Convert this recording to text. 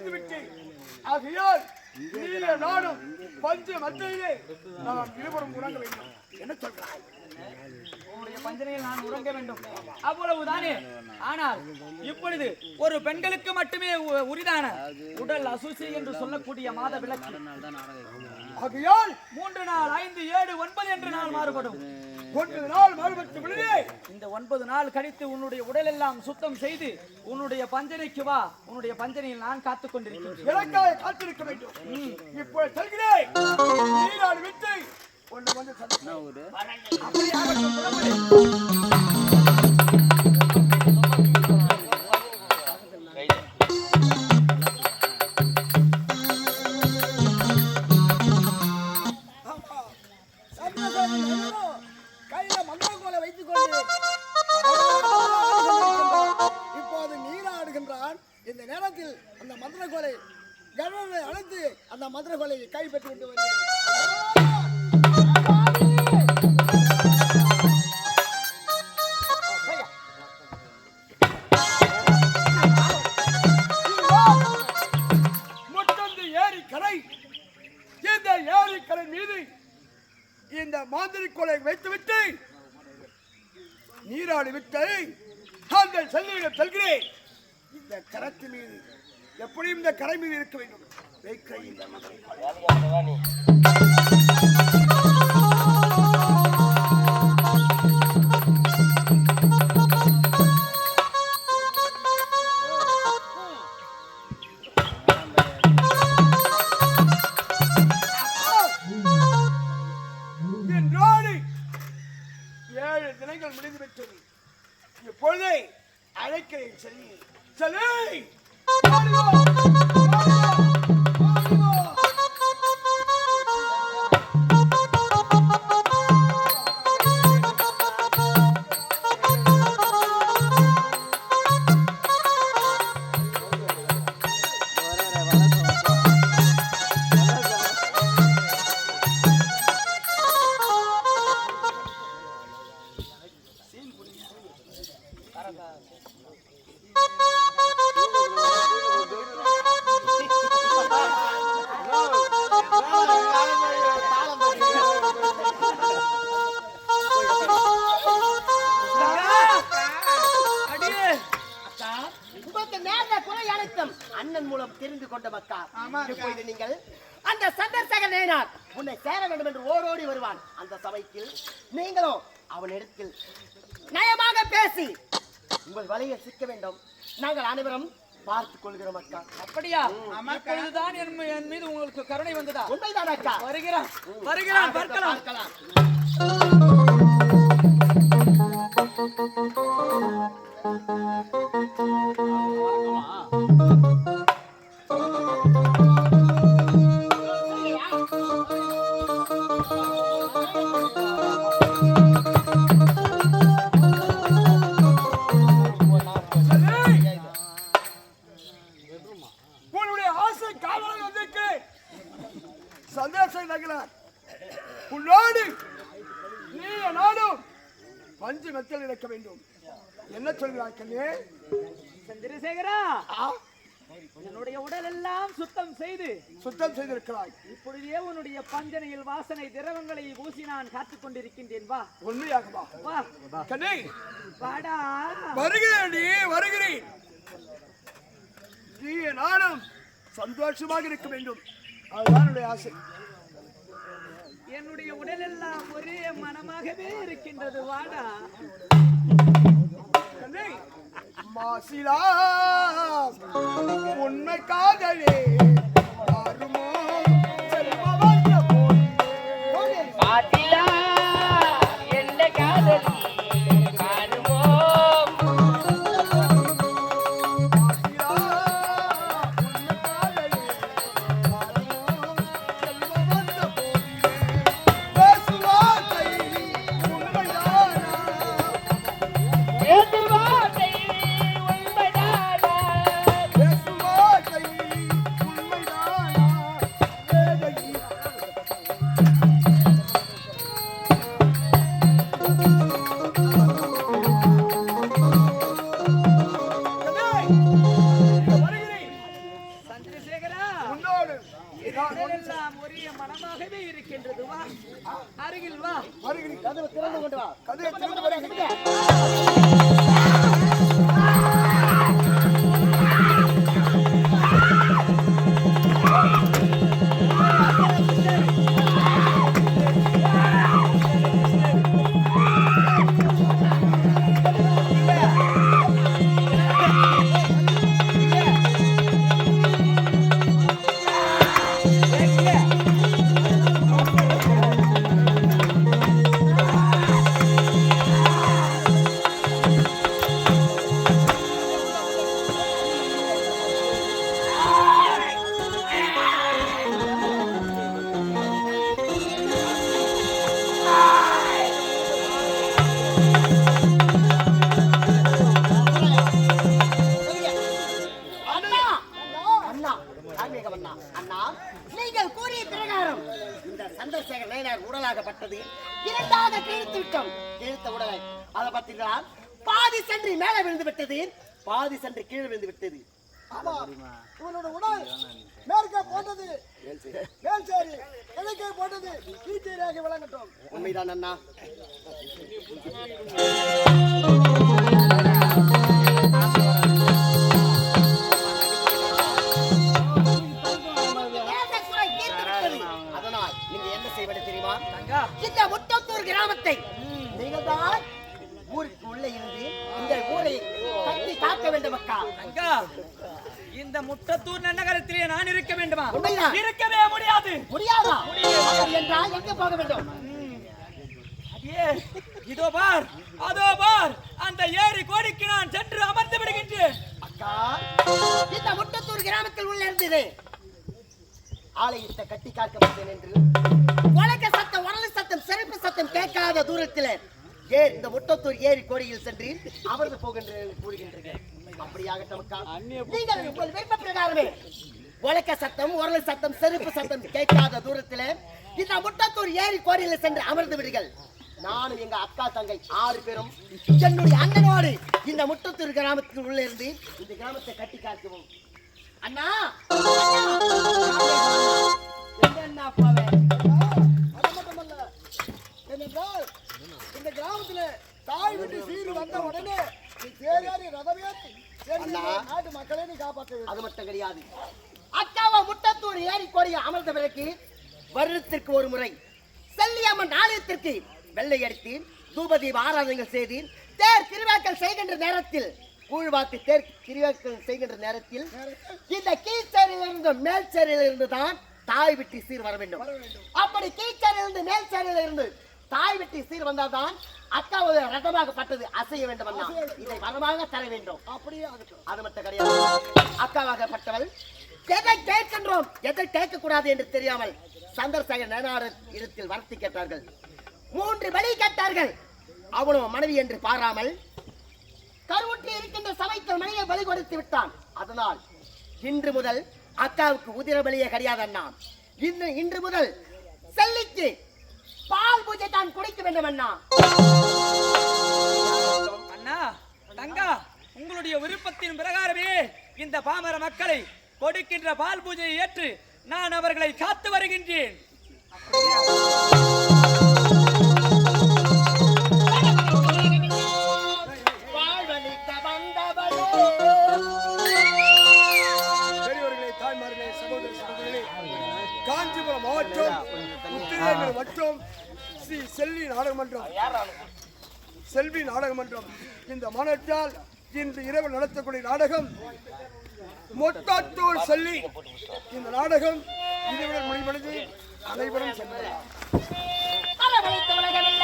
முடிந்து விட்டேன். ஆகையால் நீல நாடும் பஞ்ச மத்தியிலே நாம் இருவரும் உறங்க வேண்டும். என்ன சொல்றாய் உன்னுடைய பஞ்சனையில் நான் உறங்க வேண்டும். அவ்வளவுதானே? ஆனால் இப்பொழுது ஒரு பெண்களுக்கு மட்டுமே உரிதான உடல் அசுசி என்று சொல்லக்கூடிய மாத விளக்கு. ஆகையால் மூன்று நாள் ஐந்து ஏழு ஒன்பது என்று நாள் மாறுபடும். ஒன்பது நாள் மாறுபட்டு விடுதே இந்த ஒன்பது நாள் கழித்து உன்னுடைய உடலெல்லாம் சுத்தம் செய்து உன்னுடைய பஞ்சனைக்கு வா. உன்னுடைய பஞ்சனையில் நான் காத்துக் கொண்டிருக்கிறேன் எனக்காக காத்திருக்க வேண்டும். இப்போ செல்கிறேன். நீராடு விட்டு ஒன்று வந்து. அப்படியாக மந்திரக்கோலையை விட்டு ஏரி கரை இந்த ஏரி கரை மீது இந்த மாந்திரி கொலை வைத்துவிட்டு நீராடி விட்டு அந்த செல்லியிடம் செல்கிறேன். இந்த கரத்து மீது எப்படியும் இந்த கரை மீது இருக்க வேண்டும். வைக்க அண்ணன் மூலம் தெரிந்து கொண்ட மக்கா. இப்பொழுது நீங்கள் அந்த சந்தர்சகர் நேனார் உன்னை சேர வேண்டும் என்று ஓடோடி வருவான். அந்த சபையில் நீங்களும் அவனிடத்தில் நயமாக பேசி உங்கள் வலையை சிக்க வேண்டும். நாங்கள் அனைவரும் பார்த்துக் கொள்கிறோம் அக்கா. அப்படியா? மீ- என் மீது உங்களுக்கு கருணை வந்ததா? உண்மைதான் அக்கா. வருகிறான் வருகிறான் பார்க்கலாம். பார்க்கலாம். சந்தோஷம் நகலார் உன்னோடு நீ நாடும் பஞ்சு மெத்தல் இழக்க வேண்டும். என்ன சொல்கிறாய் கண்ணே? சந்திரசேகரா ஆ, என்னுடைய உடல் எல்லாம் சுத்தம் செய்து சுத்தம் செய்திருக்கிறாய். இப்பொழுதே உன்னுடைய பஞ்சனையில் வாசனை திரவங்களை ஊசி நான் காத்துக் கொண்டிருக்கின்றேன். வா. உண்மையாகவா? வா. கண்ணே. வாடா. வருகிறேன் நீ வருகிறேன். நீ நானும் சந்தோஷமாக இருக்க வேண்டும். அதுதான் என்னுடைய ஆசை. என்னுடைய உடல் எல்லாம் ஒரே மனமாகவே இருக்கின்றது வாடா. மாசிலா உண்மை காதலே. இதெல்லாம் ஒரே மனமாகவே இருக்கின்றது. வா அருகில் வா. அருகில் கதவை திறந்து கொண்டு வா. கதவை திறந்து வருகிறேன் பாதி சென்று கீழே விழுந்து விட்டது. இவனோட உடல் மேற்கே போட்டது. மேல் சேரி கிழக்கே போட்டது? கீச்சேரியாக விளங்கட்டும் உண்மைதான் அண்ணா. இந்த முட்டத்தூர் நகரத்திலே நான் இருக்க வேண்டுமா. இருக்கவே முடியாது. முடியாதா? என்றால் எங்க போக வேண்டும்? இதோ பார் அதோ பார். அந்த ஏரி கோடிக்கு நான் சென்று அமர்ந்து விடுகின்றேன். அக்கா இந்த முட்டத்தூர் கிராமத்தில் உள்ள இருந்தது. ஆலயத்தை கட்டி காக்க வந்தேன் என்று. உலக சத்தம் உரல் சத்தம் செருப்பு சத்தம் கேட்காத தூரத்தில் ஏ இந்த முட்டத்தூர் ஏரி கோடியில் சென்று அமர்ந்து போகின்ற கூறுகின்றீர்கள் அப்படியாகட்டும். அக்கா நீங்கள் உங்கள் விருப்ப பிரகாரமே உலக சத்தம் உரல் சத்தம் செருப்பு சத்தம் கேட்காத தூரத்தில் இந்த முட்டத்தூர் ஏரி கோடியில் சென்று அமர்ந்து விடுங்கள். நானும் எங்க அக்கா தங்கை ஆறு பேரும் என்னுடைய அண்ணனோடு இந்த முட்டத்தூர் கிராமத்தில் உள்ள இருந்து இந்த கிராமத்தை கட்டி காக்குவோம் அண்ணா! அண்ணா அப்பாவே அது மட்டுமல்ல ஏனென்றால் இந்த கிராமத்துல தாய் விட்டு சீறு வந்த உடனே ரதமேற்றி சென்று அண்ணா. நாட்டு மக்களை நீ காப்பாற்ற வேண்டும் அது மட்டும் கிடையாது. அக்காவை முட்டத்தூர் ஏரி கோடியில் அமர்ந்த பிறகு வருடத்திற்கு ஒரு முறை செல்லியம்மன் ஆலயத்திற்கு வெள்ளை அடித்து தூபதீப ஆராதனைகள் செய்து தேர் திருவாக்கல் செய்கின்ற நேரத்தில் கூழ்வாக்கு தேர் திருவாக்கல் செய்கின்ற நேரத்தில் இந்த கீழ்ச்சேரியில் இருந்து மேல் சேரியில் இருந்து தான் தாய் விட்டு சீர் வர வேண்டும். அப்படி கீழ்ச்சேரியில் இருந்து மேல் சேரியில் இருந்து தாய் விட்டு சீர் வந்தால்தான் அக்காவுடைய ரதமாகப்பட்டது அசைய வேண்டும். இதை வரமாக தர வேண்டும். அப்படியே அது மட்டும் கிடையாது. அக்காவாகப்பட்டவள் எதை கேட்கின்றோம் எதை கேட்கக்கூடாது என்று தெரியாமல் சந்திரசேகர் நேனார் இடத்தில் வரத்தி கேட்டார்கள். மூன்று வழி கேட்டார்கள். அவனும் மனைவி என்று பாராமல் கருவுற்றி இருக்கின்ற சபைக்கு மனைவியை பலி கொடுத்து விட்டான். அதனால் இன்று முதல் அக்காவுக்கு உதிர பலியே கிடையாது அண்ணா இன்று இன்று முதல் செல்லிக்கு பால் பூஜை தான் குடிக்க வேண்டும் அண்ணா. அண்ணா தங்கா உங்களுடைய விருப்பத்தின் பிரகாரமே இந்த பாமர மக்களை கொடுக்கின்ற பால் பூஜையை ஏற்று நான் அவர்களை காத்து வருகின்றேன். காஞ்சிபுரம் மாவட்டம் மற்றும் ஸ்ரீ செல்வி நாடகமன்றம். செல்வி நாடகமன்றம். இந்த மாநாட்டால் இன்று இரவு நடத்தக்கூடிய நாடகம் மொத்தத்தூர் செல்லி. இந்த நாடகம் இதுவுடன் முடிவடைந்து அனைவரும் உலகமெல்லாம்